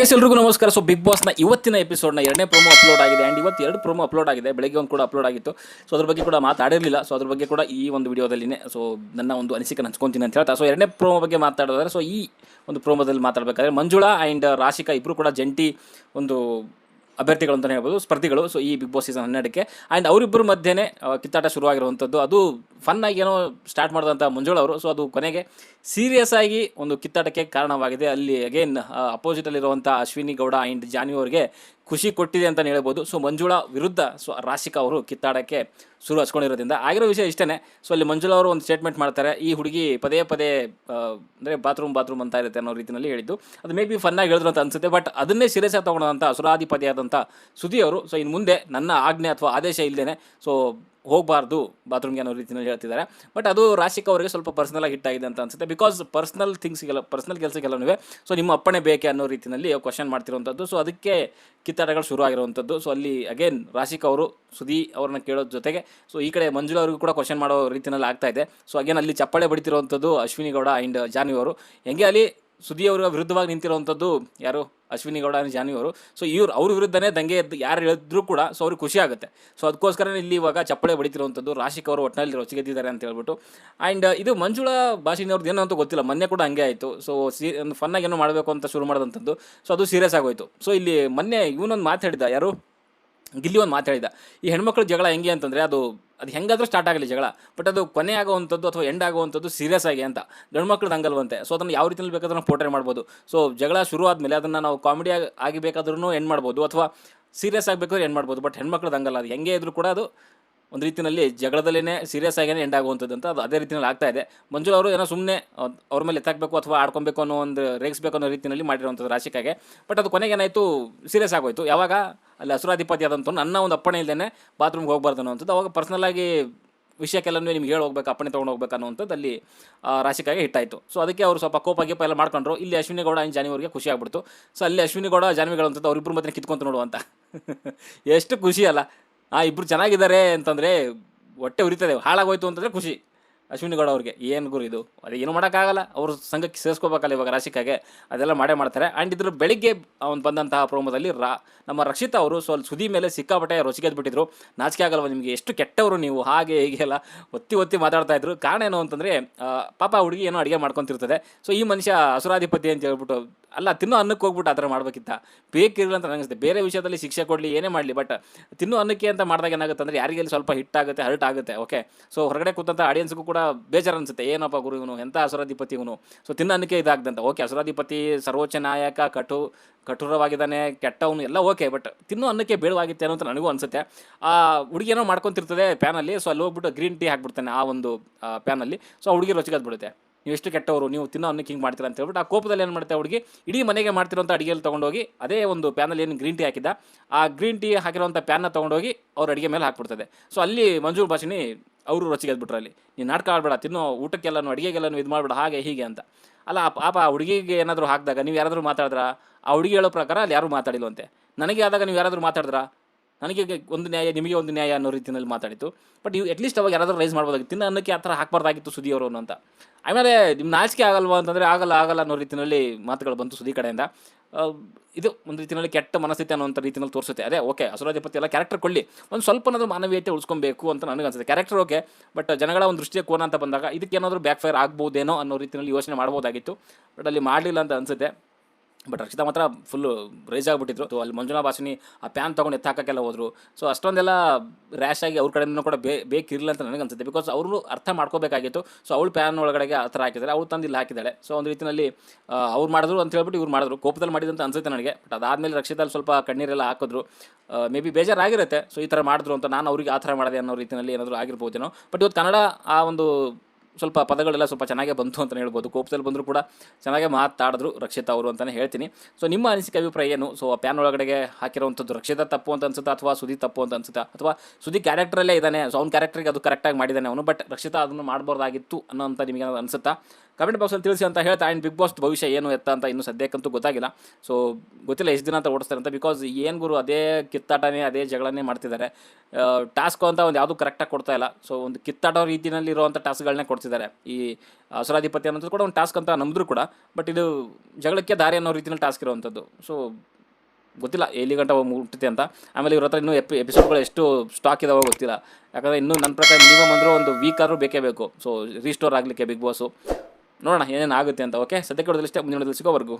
ಹಾಗೆ ಎಲ್ರಿಗೂ ನಮಸ್ಕಾರ. ಸೊ ಬಿಗ್ ಬಾಸ್ನ ಇವತ್ತಿನ ಎಪಿಸೋಡ್ನ ಎರಡನೇ ಪ್ರೋಮೋ ಅಪ್ಲೋಡ್ ಆಗಿದೆ ಆ್ಯಂಡ್ ಇವತ್ತು ಎರಡು ಪ್ರೋಮೋ ಅಪ್ಲೋಡ್ ಆಗಿದೆ. ಬೆಳಗ್ಗೆ ಒಂದು ಕೂಡ ಅಪ್ಲೋಡ್ ಆಗಿತ್ತು. ಸೊ ಅದ್ರ ಬಗ್ಗೆ ಕೂಡ ಮಾತಾಡಿರಲಿಲ್ಲ. ಸೊ ಅದ್ರ ಬಗ್ಗೆ ಕೂಡ ಈ ಒಂದು ವಿಡಿಯೋದಲ್ಲಿನೇ ಸೊ ನನ್ನ ಒಂದು ಅನಿಸಿಕೆ ಹಂಚ್ಕೊಂತೀನಿ ಅಂತ ಹೇಳ್ತಾ ಸೊ ಎರಡನೇ ಪ್ರೋಮೋ ಬಗ್ಗೆ ಮಾತಾಡೋದಾದ್ರೆ ಸೊ ಈ ಒಂದು ಪ್ರೋಮೋದಲ್ಲಿ ಮಾತಾಡಬೇಕಾದ್ರೆ ಮಂಜುಳಾ ಆ್ಯಂಡ್ ರಾಶಿಕಾ ಇಬ್ಬರು ಕೂಡ ಜಂಟಿ ಒಂದು ಅಭ್ಯರ್ಥಿಗಳು ಅಂತಲೇ ಹೇಳ್ಬೋದು, ಸ್ಪರ್ಧಿಗಳು. ಸೊ ಈ ಬಿಗ್ ಬಾಸ್ ಸೀಸನ್ ಹನ್ನೆರಡಕ್ಕೆ. ಆ್ಯಂಡ್ ಅವರಿಬ್ಬರ ಮಧ್ಯೆನೇ ಕಿತ್ತಾಟ ಶುರುವಾಗಿರುವಂಥದ್ದು ಅದು ಫನ್ ಆಗಿ ಏನೋ ಸ್ಟಾರ್ಟ್ ಮಾಡಿದಂಥ ಮಂಜುಳ ಅವರು. ಸೊ ಅದು ಕೊನೆಗೆ ಸೀರಿಯಸ್ ಆಗಿ ಒಂದು ಕಿತ್ತಾಟಕ್ಕೆ ಕಾರಣವಾಗಿದೆ. ಅಲ್ಲಿ ಅಗೇನ್ ಅಪೋಸಿಟಲ್ಲಿರುವಂಥ ಅಶ್ವಿನಿ ಗೌಡ ಆ್ಯಂಡ್ ಜಾನ್ವಿ ಅವರಿಗೆ ಖುಷಿ ಕೊಟ್ಟಿದೆ ಅಂತಲೇ ಹೇಳ್ಬೋದು. ಸೊ, ಮಂಜುಳಾ ವಿರುದ್ಧ ಸೊ, ರಾಶಿಕಾ ಅವರು ಕಿತ್ತಾಡಕ್ಕೆ ಶುರು ಹಚ್ಕೊಂಡಿರೋದ್ರಿಂದ ಆಗಿರೋ ವಿಷಯ ಇಷ್ಟೇ ಸೊ, ಅಲ್ಲಿ ಮಂಜುಳಾ ಅವರು ಒಂದು ಸ್ಟೇಟ್ಮೆಂಟ್ ಮಾಡ್ತಾರೆ. ಈ ಹುಡುಗಿ ಪದೇ ಪದೇ ಅಂದರೆ ಬಾತ್ರೂಮ್ ಬಾತ್ರೂಮ್ ಅಂತ ಇರುತ್ತೆ ಅನ್ನೋ ರೀತಿಯಲ್ಲಿ ಹೇಳಿದ್ದು. ಅದು ಮೇ ಬಿ ಫನ್ನಾಗಿ ಹೇಳಿದ್ರು ಅಂತ ಅನ್ಸುತ್ತೆ ಬಟ್ ಅದನ್ನೇ ಸೀರಿಯಸ್ ಆಗಿ ತೊಗೊಂಡಂಥ ಸುರಾಧಿಪತಿಯಾದಂಥ ಸುದಿ ಅವರು ಸೊ ಇನ್ನು ಮುಂದೆ ನನ್ನ ಆಜ್ಞೆ ಅಥವಾ ಆದೇಶ ಇಲ್ಲದೇ ಸೊ ಹೋಗಬಾರ್ದು ಬಾತ್ರೂಮ್ಗೆ ಅನ್ನೋ ರೀತಿಯಲ್ಲಿ ಹೇಳ್ತಿದ್ದಾರೆ. ಬಟ್ ಅದು ರಾಶಿಕ್ ಅವರಿಗೆ ಸ್ವಲ್ಪ ಪರ್ಸನಲ್ ಆಗಿ ಹಿಟ್ ಆಗಿದೆ ಅಂತ ಅನ್ಸುತ್ತೆ. ಬಿಕಾಸ್ ಪರ್ಸ್ನಲ್ ಥಿಂಗ್ಸ್ಗೆಲ್ಲ ಪರ್ಸ್ನಲ್ ಕೆಲಸಕ್ಕೆಲ್ಲವೂ ಸೊ ನಿಮ್ಮ ಅಪ್ಪಣೆ ಬೇಕೆ ಅನ್ನೋ ರೀತಿಯಲ್ಲಿ ಕ್ವಶನ್ ಮಾಡ್ತಿರುವಂಥದ್ದು ಸೊ ಅದಕ್ಕೆ ಕಿತ್ತಾಟಗಳು ಶುರು ಆಗಿರುವಂಥದ್ದು ಸೊ ಅಲ್ಲಿ ಅಗೇನ್ ರಾಶಿಕ್ ಅವರು ಸುದಿ ಅವ್ರನ್ನ ಕೇಳೋದ್ರ ಜೊತೆಗೆ. ಸೊ ಈ ಕಡೆ ಮಂಜುಳಾ ಅವ್ರಿಗೂ ಕೂಡ ಕ್ವಶನ್ ಮಾಡೋ ರೀತಿಯಲ್ಲಿ ಆಗ್ತಾ ಇದೆ. ಸೊ ಅಗೇನ್ ಅಲ್ಲಿ ಚಪ್ಪಾಳೆ ಬಡಿತಿರುವಂಥದ್ದು ಅಶ್ವಿನಿ ಗೌಡ ಆ್ಯಂಡ್ ಜಾನ್ವಿ ಅವರು. ಹೆಂಗೆ ಅಲ್ಲಿ ಸುದಿ ಅವರ ವಿರುದ್ಧವಾಗಿ ನಿಂತಿರುವಂಥದ್ದು ಯಾರು? ಅಶ್ವಿನಿ ಗೌಡ ಜಾನ್ವಿ ಅವರು. ಸೊ ಇವ್ರು ಅವ್ರ ವಿರುದ್ಧನೇ ದಂಗೆ ಎದ್ದು ಯಾರು ಹೇಳಿದ್ರು ಕೂಡ ಸೊ ಅವ್ರಿಗೆ ಖುಷಿ ಆಗುತ್ತೆ. ಸೊ ಅದಕ್ಕೋಸ್ಕರ ಇಲ್ಲಿ ಇವಾಗ ಚಪ್ಪಳೆ ಬಡಿತಿರುವಂಥದ್ದು ರಾಶಿಕ್ ಅವರು ಒಟ್ಟಿನಲ್ಲಿ ರೊಚ್ಚಿಗೆದ್ದಿದ್ದಾರೆ ಅಂತ ಹೇಳ್ಬಿಟ್ಟು. ಆ್ಯಂಡ್ ಇದು ಮಂಜುಳಾ ಭಾಷಿನವ್ರದ್ದು ಏನೋ ಅಂತ ಗೊತ್ತಿಲ್ಲ. ಮೊನ್ನೆ ಕೂಡ ಹಂಗೆ ಆಯಿತು. ಸೊ ಸಿ, ಒಂದು ಫನ್ನಾಗಿ ಏನೋ ಮಾಡಬೇಕು ಅಂತ ಶುರು ಮಾಡಿದಂಥದ್ದು. ಸೊ ಅದು ಸೀರಿಯಸ್ ಆಗೋಯಿತು. ಸೊ ಇಲ್ಲಿ ಮೊನ್ನೆ ಇವನೊಂದು ಮಾತಾಡಿದ ಯಾರು? ಗಿಲ್ಲಿ ಒಂದು ಮಾತಾಡಿದ ಈ ಹೆಣ್ಮಕ್ಳು ಜಗಳ ಹೆಂಗೆ ಅಂತಂದರೆ ಅದು ಅದು ಹೆಂಗಾದರೂ ಸ್ಟಾರ್ಟ್ ಆಗಲಿ ಜಗಳ ಬಟ್ ಅದು ಕೊನೆ ಆಗುವಂಥದ್ದು ಅಥವಾ ಎಂಡ್ ಆಗುವಂಥದ್ದು ಸೀರಿಯಸ್ ಆಗಿ ಅಂತ. ಗಂಡು ಹಂಗಲ್ವಂತೆ. ಸೊ ಅದನ್ನು ಯಾವ ರೀತಿಯಲ್ಲಿ ಬೇಕಾದ್ರೂ ನಾವು ಪೋಟ್ರೆ ಮಾಡ್ಬೋದು. ಸೊ ಜಗಳ ಶುರು ಆದಮೇಲೆ ಅದನ್ನು ನಾವು ಕಾಮಿಡಿ ಆಗಿ ಬೇಕಾದ್ರೂ ಎಂಡ್ ಮಾಡ್ಬೋದು ಅಥವಾ ಸೀರಿಯಸ್ ಆಗಬೇಕಾದ್ರೆ ಎಂಡ್ ಮಾಡ್ಬೋದು. ಬಟ್ ಹೆಣ್ಮಕ್ಳದ್ದು ಹಂಗಲ್ಲ, ಅದು ಹೆಂಗೆ ಇದ್ರೂ ಕೂಡ ಅದು ಒಂದು ರೀತಿಯಲ್ಲಿ ಜಗಳದಲ್ಲೇ ಸೀರಿಯಸ್ ಆಗಿನೇ ಎಂಡ್ ಆಗುವಂಥದ್ದು ಅಂತ ಅದು ಅದೇ ರೀತಿಯಲ್ಲಿ ಆಗ್ತಾ ಇದೆ. ಮಂಜುಳ ಅವರು ಏನೋ ಸುಮ್ಮನೆ ಅವ್ರ ಮೇಲೆ ಎತ್ತಾಕಬೇಕು ಅಥವಾ ಆಡ್ಕೊಬೇಕು ಅನ್ನೋ ಒಂದು ರೇಗಿಸ್ಬೇಕು ಅನ್ನೋ ರೀತಿಯಲ್ಲಿ ಮಾಡಿರುವಂಥದ್ದು ರಾಶಿಕಾಗೆ ಬಟ್ ಅದು ಕೊನೆಗೆ ಏನಾಯಿತು? ಸೀರಿಯಸ್ ಆಗೋಯ್ತು. ಯಾವಾಗ? ಅಲ್ಲಿ ಹಸುರಾಧಿಪತಿ ಆದಂಥ ನನ್ನ ಒಂದು ಅಪ್ಪಣೆ ಇಲ್ಲದೇ ಬಾತ್ರೂಮ್ಗೆ ಹೋಗ್ಬಾರ್ದು ಅನ್ನೋವಂಥದ್ದು. ಅವಾಗ ಪರ್ಸ್ನಲ್ ಆಗಿ ವಿಷಯಕ್ಕೆಲ್ಲನೂ ನಿಮ್ಗೆ ಹೇಳಿ ಹೋಗ್ಬೇಕು, ಅಪ್ಪಣೆ ತೊಗೊಂಡು ಹೋಗ್ಬೇಕು ಅನ್ನೋವಂಥದ್ದು ಅಲ್ಲಿ ರಾಶಿಕಾಗೆ ಹಿಟ್ಟಾಯಿತು. ಸೊ ಅದಕ್ಕೆ ಅವರು ಸ್ವಲ್ಪ ಕೋಪ ಗೀಪ ಮಾಡ್ಕೊಂಡ್ರು. ಇಲ್ಲಿ ಅಶ್ವಿನಿ ಗೌಡ ಜಾನ್ವಿ ಅವರಿಗೆ ಖುಷಿ ಆಗ್ಬಿಡ್ತು. ಸೊ ಅಲ್ಲಿ ಅಶ್ವಿನಿ ಗೌಡ ಜಾನ್ವಿಗಳು ಅಂತ ಅವ್ರಿಬ್ರು ಮತ್ತೆ ಕಿತ್ಕೊಂತ ನೋಡುವಂತ ಎಷ್ಟು ಖುಷಿ ಅಲ್ಲ. ಆ, ಇಬ್ರು ಚೆನ್ನಾಗಿದ್ದಾರೆ ಅಂತಂದರೆ ಹೊಟ್ಟೆ ಉರಿತದೆ, ಹಾಳಾಗೋಯ್ತು ಅಂತಂದರೆ ಖುಷಿ. ಅಶ್ವಿನಿ ಗೌಡ ಅವ್ರಿಗೆ, ಏನು ಗುರು ಇದು? ಅದು ಏನು ಮಾಡೋಕ್ಕಾಗಲ್ಲ, ಅವರು ಸಂಘಕ್ಕೆ ಸೇರಿಸ್ಕೋಬೇಕಲ್ಲ ಇವಾಗ ರಾಶಿಕಾಗೆ ಅದೆಲ್ಲ ಮಾಡೇ ಮಾಡ್ತಾರೆ. ಆ್ಯಂಡ್ ಇದ್ರ ಬೆಳಿಗ್ಗೆ ಅವ್ನು ಬಂದಂತಹ ಪ್ರೋಮೋದಲ್ಲಿ ರಾ, ನಮ್ಮ ರಕ್ಷಿತಾ ಅವರು ಸ್ವಲ್ಪ ಸುದಿ ಮೇಲೆ ಸಿಕ್ಕಾಪಟ್ಟೆ ಬಿಟ್ಟಿದ್ರು ನಾಚಿಕೆ ಆಗಲ್ವ ನಿಮಗೆ, ಎಷ್ಟು ಕೆಟ್ಟವರು ನೀವು, ಹಾಗೆ ಹೀಗೆ ಎಲ್ಲ ಒತ್ತಿ ಒತ್ತಿ ಮಾತಾಡ್ತಾ ಇದ್ರು. ಕಾರಣ ಏನು ಅಂತಂದರೆ ಪಾಪ ಹುಡುಗಿ ಏನೋ ಅಡುಗೆ ಮಾಡ್ಕೊತಿರ್ತದೆ. ಸೊ ಈ ಮನುಷ್ಯ ಅಸುರಾಧಿಪತಿ ಅಂತ ಹೇಳ್ಬಿಟ್ಟು ಅಲ್ಲ, ತಿನ್ನೋ ಅನ್ನಕ್ಕೆ ಹೋಗ್ಬಿಟ್ಟು ಆ ಥರ ಮಾಡ್ಬೇಕಿತ್ತ? ಬೇಕಿರಲಿಲ್ಲ ಅಂತ ನನಗೆ ಬೇರೆ ವಿಷಯದಲ್ಲಿ ಶಿಕ್ಷೆ ಕೊಡಲಿ, ಏನೇ ಮಾಡಲಿ ಬಟ್ ತಿನ್ನೋ ಅನ್ನಕ್ಕೆ ಅಂತ ಮಾಡಿದಾಗ ಏನಾಗುತ್ತೆ ಅಂದರೆ ಯಾರಿಗೆ ಇಲ್ಲಿ ಸ್ವಲ್ಪ ಹಿಟ್ ಆಗುತ್ತೆ ಹರ್ಟ್ ಆಗುತ್ತೆ ಓಕೆ ಸೊ ಹೊರಗಡೆ ಕೂತಂಥ ಆಡಿಯನ್ಸ್ಗೂ ಕೂಡ ಬೇಜಾರು ಅನಿಸುತ್ತೆ ಏನಪ್ಪ ಗುರು ಇವನು? ಎಂಥ ಅಸುರಾಧಿಪತಿ ಇವನು? ಸೊ ತಿನ್ನೋ ಅನ್ನಕ್ಕೆ ಇದಾಗ್ದಂತ ಓಕೆ ಅಸುರಾಧಿಪತಿ ಸರ್ವೋಚ್ಚ ನಾಯಕ, ಕಟು, ಕಠೋರವಾಗಿದ್ದಾನೆ, ಕೆಟ್ಟವನು, ಎಲ್ಲ ಓಕೆ ಬಟ್ ತಿನ್ನೋ ಅನ್ನಕ್ಕೆ ಬೇಡವಾಗಿತ್ತೆ ಅಂತ ನನಗೂ ಅನಿಸುತ್ತೆ. ಆ ಹುಡುಗಿ ಏನೋ ಮಾಡ್ಕೊತಿರ್ತದೆ ಪ್ಯಾನಲ್ಲಿ ಸೊ ಅಲ್ಲಿ ಹೋಗ್ಬಿಟ್ಟು ಗ್ರೀನ್ ಟೀ ಹಾಕ್ಬಿಡ್ತಾನೆ ಆ ಒಂದು ಪ್ಯಾನಲ್ಲಿ. ಸೊ ಆ ಹುಡುಗಿ ರುಚಿಗೆ ಬಿಡುತ್ತೆ ನೀವು ಎಷ್ಟು ಕೆಟ್ಟವರು, ನೀವು ತಿನ್ನೋ ಅನ್ನಕ್ಕೆ ಹಿಂಗೆ ಮಾಡ್ತೀರಾ ಅಂತ ಹೇಳ್ಬಿಟ್ಟು ಆ ಕೋಪದಲ್ಲಿ ಏನು ಮಾಡ್ತಾ ಹುಡುಗಿ, ಇಡೀ ಮನೆಗೆ ಮಾಡ್ತಿರೋಂಥ ಅಡುಗೆಯಲ್ಲಿ ತೊಗೊಂಡೋಗಿ ಅದೇ ಒಂದು ಪ್ಯಾನಲ್ಲಿ ಏನು ಗ್ರೀನ್ ಟೀ ಹಾಕಿದ್ದ, ಆ ಗ್ರೀನ್ ಟೀ ಹಾಕಿರೋಂಥ ಪ್ಯಾನ್ನ ತೊಗೊಂಡೋಗಿ ಅವ್ರ ಅಡುಗೆ ಮೇಲೆ ಹಾಕ್ಬಿಡ್ತದೆ. ಸೊ ಅಲ್ಲಿ ಮಂಜೂರು ಭಾಷಿನಿ ಅವರು ರೊಚ್ಚಿಗೆ ಬಿಟ್ರು ಅಲ್ಲಿ. ನೀನು ನಾಟಕ ಆಡಬೇಡ, ತಿನ್ನೋ ಊಟಕ್ಕೆಲ್ಲನೂ, ಅಡುಗೆಗೆಲ್ಲನೂ ಇದು ಮಾಡ್ಬೇಡ, ಹಾಗೆ ಹೀಗೆ ಅಂತ. ಅಲ್ಲ, ಆ ಪಾಪ ಆ ಹುಡುಗಿಗೆ ಏನಾದರೂ ಹಾಕಿದಾಗ ನೀವು ಯಾರಾದರೂ ಮಾತಾಡಿದ್ರ? ಆ ಹುಡುಗಿ ಹೇಳೋ ಪ್ರಕಾರ ಅಲ್ಲಿ ಯಾರೂ ಮಾತಾಡಿಲ್ವಂತೆ. ನನಗೆ ಆದಾಗ ನೀವು ಯಾರಾದರೂ ಮಾತಾಡಿದ್ರಾ? ನನಗೆ ಒಂದು ನ್ಯಾಯ, ನಿಮಗೆ ಒಂದು ನ್ಯಾಯ ಅನ್ನೋ ರೀತಿಯಲ್ಲಿ ಮಾತಾಡಿತ್ತು. ಬಟ್ ಇವು ಅಟ್ಲೀಸ್ಟ್ ಅವಾಗ ಯಾರಾದರೂ ರೈಸ್ ಮಾಡ್ಬೋದಾಗಿತ್ತು. ತಿನ್ನ ಅನ್ನಕ್ಕೆ ಆ ಥರ ಹಾಕ್ಬಾರ್ದಾಗಿತ್ತು ಸುದಿ ಅವರು ಅಂತ ಆಮೇಲೆ ನಿಮ್ಮ ನಾಚಿಕೆ ಆಗಲ್ವಾ ಅಂತಂದರೆ ಆಗಲ್ಲ ಆಗಲ್ಲ ಅನ್ನೋ ರೀತಿಯಲ್ಲಿ ಮಾತುಗಳು ಬಂತು ಸುದ್ದಿ ಕಡೆಯಿಂದ. ಇದು ಒಂದು ರೀತಿಯಲ್ಲಿ ಕೆಟ್ಟ ಮನಸ್ಥಿತಿ ಅನ್ನೋಂಥ ರೀತಿಯಲ್ಲಿ ತೋರಿಸುತ್ತೆ. ಅದೇ ಓಕೆ ಅಸುರಾಧಿಪತಿ ಎಲ್ಲ ಕ್ಯಾರೆಕ್ಟರ್ ಕೊಳ್ಳಿ ಒಂದು ಸ್ವಲ್ಪನಾದರೂ ಮಾನವೀಯತೆ ಉಳಿಸ್ಕೊಬೇಕು ಅಂತ ನನಗೆ ಅನ್ಸುತ್ತೆ. ಕ್ಯಾರೆಕ್ಟರ್ ಓಕೆ ಬಟ್ ಜನಗಳ ಒಂದು ದೃಷ್ಟಿಯ ಕೋನ ಅಂತ ಬಂದಾಗ ಇದಕ್ಕೆ ಏನಾದರೂ ಬ್ಯಾಕ್ ಫೈರ್ ಆಗ್ಬೋದೇನೋ ಅನ್ನೋ ರೀತಿಯಲ್ಲಿ ಯೋಚನೆ ಮಾಡ್ಬೋದಾಗಿತ್ತು. ಬಟ್ ಅಲ್ಲಿ ಮಾಡಲಿಲ್ಲ ಅಂತ ಅನಿಸುತ್ತೆ. ಬಟ್ ರಕ್ಷಿತಾ ಮಾತ್ರ ಫುಲ್ಲು ರೇಜ್ ಆಗಿಬಿಟ್ಟಿದ್ರು. ಸೊ ಅಲ್ಲಿ ಮಂಜುನಾ ಭಾಷಿನಿ ಆ ಪ್ಯಾನ್ ತೊಗೊಂಡು ಎತ್ತಾಕಕ್ಕೆಲ್ಲ ಹೋದರು. ಸೊ ಅಷ್ಟೊಂದೆಲ್ಲ ರ್ಯಾಶ್ ಆಗಿ ಅವ್ರ ಕಡೆಯಿಂದ ಕೂಡ ಬೇ ಬೇಕಿರಲಿಲ್ಲ ಅಂತ ನನಗೆ ಅನ್ಸುತ್ತೆ. ಬಿಕಾಸ್ ಅವರು ಅರ್ಥ ಮಾಡ್ಕೋಬೇಕಾಗಿತ್ತು. ಸೊ ಅವಳು ಪ್ಯಾನ್ ಒಳಗಡೆಗೆ ಆ ಥರ ಹಾಕಿದ್ದಾರೆ ಅವ್ಳು ತಂದು ಇಲ್ಲಿ ಹಾಕಿದ್ದಾಳೆ ಸೊ ಒಂದು ರೀತಿಯಲ್ಲಿ ಅವ್ರು ಮಾಡಿದ್ರು ಅಂತ ಹೇಳ್ಬಿಟ್ಟು ಇವ್ರು ಮಾಡಿದ್ರು. ಕೋಪದಲ್ಲಿ ಮಾಡಿದಂತ ಅನ್ಸುತ್ತೆ ನನಗೆ. ಬಟ್ ಅದಾದಮೇಲೆ ರಕ್ಷಿತಲ್ಲಿ ಸ್ವಲ್ಪ ಕಣ್ಣೀರೆಲ್ಲ ಹಾಕಿದ್ರು. May be ಬೇಜಾರಾಗಿರುತ್ತೆ. ಸೊ ಈ ಥರ ಮಾಡಿದ್ರು ಅಂತ ನಾನು ಅವ್ರಿಗೆ ಆ ಥರ ಮಾಡಿದೆ ಅನ್ನೋ ರೀತಿಯಲ್ಲಿ ಏನಾದರೂ ಆಗಿರ್ಬೋದೇನೋ. ಬಟ್ ಇವತ್ತು ಕನ್ನಡ ಆ ಒಂದು ಸ್ವಲ್ಪ ಪದಗಳೆಲ್ಲ ಸ್ವಲ್ಪ ಚೆನ್ನಾಗೇ ಬಂತು ಅಂತಲೇ ಹೇಳ್ಬೋದು. ಕೋಪದಲ್ಲಿ ಬಂದರೂ ಕೂಡ ಚೆನ್ನಾಗೇ ಮಾತಾಡಿದ್ರು ರಕ್ಷಿತಾ ಅವರು ಅಂತಲೇ ಹೇಳ್ತೀನಿ. ಸೊ ನಿಮ್ಮ ಅನಿಸಿಕೆ, ಅಭಿಪ್ರಾಯ ಏನು? ಸೊ ಆ ಪ್ಯಾನ್ ಒಳಗಡೆಗೆ ಹಾಕಿರೋವಂಥದ್ದು ರಕ್ಷಿತಾ ತಪ್ಪು ಅಂತ ಅನ್ಸುತ್ತಾ ಅಥವಾ ಸುದಿ ತಪ್ಪು ಅಂತ ಅನ್ಸುತ್ತಾ? ಅಥವಾ ಸುದಿ ಕ್ಯಾರೆಕ್ಟರಲ್ಲೇ ಇದ್ದಾನೆ ಸೊ ಅವ್ನ ಕ್ಯಾರೆಕ್ಟರ್ಗೆ ಅದು ಕರೆಕ್ಟಾಗಿ ಮಾಡಿದ್ದಾನೆ ಅವನು ಬಟ್ ರಕ್ಷಿತಾ ಅದನ್ನು ಮಾಡಬಾರ್ದಾಗಿತ್ತು ಅನ್ನೋಂಥ ನಿಮಗೆ ಅನ್ಸುತ್ತಾ? ಕಮೆಂಟ್ ಬಾಕ್ಸಲ್ಲಿ ತಿಳಿಸಿ ಅಂತ ಹೇಳ್ತಾ ಆ್ಯಂಡ್ ಬಿಗ್ ಬಾಸ್ ಭವಿಷ್ಯ ಏನು ಎತ್ತ ಅಂತ ಇನ್ನೂ ಸದ್ಯಕ್ಕಂತೂ ಗೊತ್ತಾಗಿಲ್ಲ. ಸೊ ಗೊತ್ತಿಲ್ಲ ಎಷ್ಟು ದಿನ ಅಂತ ಓಡಿಸ್ತಾರೆ ಅಂತ ಬಿಕಾಸ್ ಏನು ಗುರು, ಅದೇ ಕಿತ್ತಾಟನೇ, ಅದೇ ಜಗಳನೇ ಮಾಡ್ತಿದ್ದಾರೆ. ಟಾಸ್ಕ್ ಅಂತ ಒಂದು ಯಾವುದು ಕರೆಕ್ಟಾಗಿ ಕೊಡ್ತಾ ಇಲ್ಲ. ಸೊ ಒಂದು ಕಿತ್ತಾಟ ರೀತಿಯಲ್ಲಿ ಇರುವಂಥ ಟಾಸ್ಕ್ಗಳನ್ನೇ ಕೊಡ್ತಿದ್ದಾರೆ. ಈ ಅಸುರಾಧಿಪತಿ ಅನ್ನೋದು ಕೂಡ ಒಂದು ಟಾಸ್ಕ್ ಅಂತ ನಂಬಿದ್ರು ಕೂಡ ಬಟ್ ಇದು ಜಗಳಕ್ಕೆ ದಾರಿ ಅನ್ನೋ ರೀತಿಯಲ್ಲಿ ಟಾಸ್ಕ್ ಇರುವಂಥದ್ದು ಸೊ ಗೊತ್ತಿಲ್ಲ, ಎಲ್ಲಿ ಗಂಟ ಮುಟ್ಟಿದೆ ಅಂತ. ಆಮೇಲೆ ಇವ್ರ ಹತ್ರ ಇನ್ನೂ ಎಪಿ ಎಪಿಸೋಡ್ಗಳು ಎಷ್ಟು ಸ್ಟಾಕ್ ಇದಾವೋ ಗೊತ್ತಿಲ್ಲ. ಯಾಕಂದರೆ ಇನ್ನೂ ನನ್ನ ಪ್ರಕಾರ ಮಿನಿಮಮ್ ಅಂದರೂ ಒಂದು ವೀಕ್ ಆದರೂ ಬೇಕೇ ಬೇಕು. ಸೊ ರೀಸ್ಟೋರ್ ಆಗಲಿಕ್ಕೆ ಬಿಗ್ ಬಾಸು ನೋಡೋಣ ಏನೇನು ಆಗುತ್ತೆ ಅಂತ ಓಕೆ ಸದ್ಯಕ್ಕೆ ಹೊಡೆದಲ್ಲಿಷ್ಟೇ ಮುಂದಿನ ಸಿಗೋವರೆಗೂ.